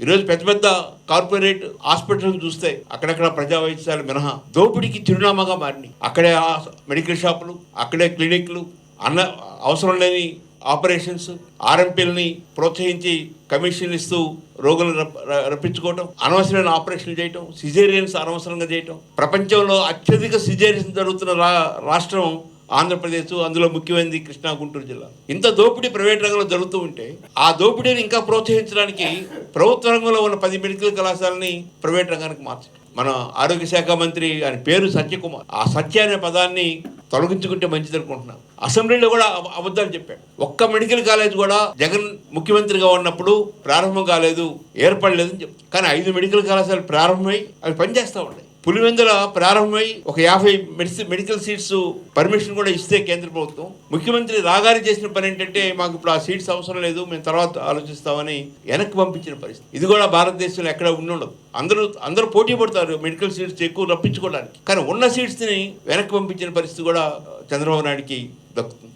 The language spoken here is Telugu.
ఈరోజు పెద్ద పెద్ద కార్పొరేట్ హాస్పిటల్ చూస్తే అక్కడక్కడ ప్రజా వైద్యశాల మినహా దోపిడీకి చిరునామాగా మారినాయి. అక్కడే మెడికల్ షాపులు అక్కడే క్లినిక్లు అన్న అవసరం లేని ఆపరేషన్స్ ఆర్ఎంపీలని ప్రోత్సహించి కమిషన్ ఇస్తూ రోగులను ర- రప్పించుకోవటం అనవసరమైన ఆపరేషన్లు చేయటం సిజేరియన్స్ అనవసరంగా చేయటం ప్రపంచంలో అత్యధిక సిజేరియన్స్ జరుగుతున్న రా రాష్ట్రం ఆంధ్రప్రదేశ్ అందులో ముఖ్యమైనది కృష్ణా గుంటూరు జిల్లా. ఇంత దోపిడీ ప్రైవేట్ రంగంలో జరుగుతూ ఉంటే ఆ దోపిడీని ఇంకా ప్రోత్సహించడానికి ప్రభుత్వ రంగంలో ఉన్న పది మెడికల్ కళాశాలని ప్రైవేట్ రంగానికి మార్చడం మన ఆరోగ్య శాఖ మంత్రి ఆయన పేరు సత్యకుమార్. ఆ సత్య అనే పదాన్ని తొలగించుకుంటే మంచిది అనుకుంటున్నాను. అసెంబ్లీలో కూడా అబద్ధాలు చెప్పాడు. ఒక్క మెడికల్ కాలేజ్ కూడా జగన్ ముఖ్యమంత్రిగా ఉన్నప్పుడు ప్రారంభం కాలేదు ఏర్పడలేదని చెప్తాను కానీ ఐదు మెడికల్ కళాశాలలు ప్రారంభమై అవి పనిచేస్తూ ఉన్నాయి. పులివెందుల ప్రారంభమై ఒక యాభై మెడిసి మెడికల్ సీట్స్ పర్మిషన్ కూడా ఇస్తే కేంద్ర ప్రభుత్వం. ముఖ్యమంత్రి రాగారి చేసిన పని ఏంటంటే మాకు ఇప్పుడు ఆ సీట్స్ అవసరం లేదు మేము తర్వాత ఆలోచిస్తామని వెనక్కి పంపించిన పరిస్థితి. ఇది కూడా భారతదేశంలో ఎక్కడ ఉండదు. అందరూ అందరూ పోటీ పడతారు మెడికల్ సీట్స్ ఎక్కువ రప్పించుకోవడానికి. కానీ ఉన్న సీట్స్ని వెనక్కి పంపించిన పరిస్థితి కూడా చంద్రబాబు నాయుడికి దక్కుతుంది.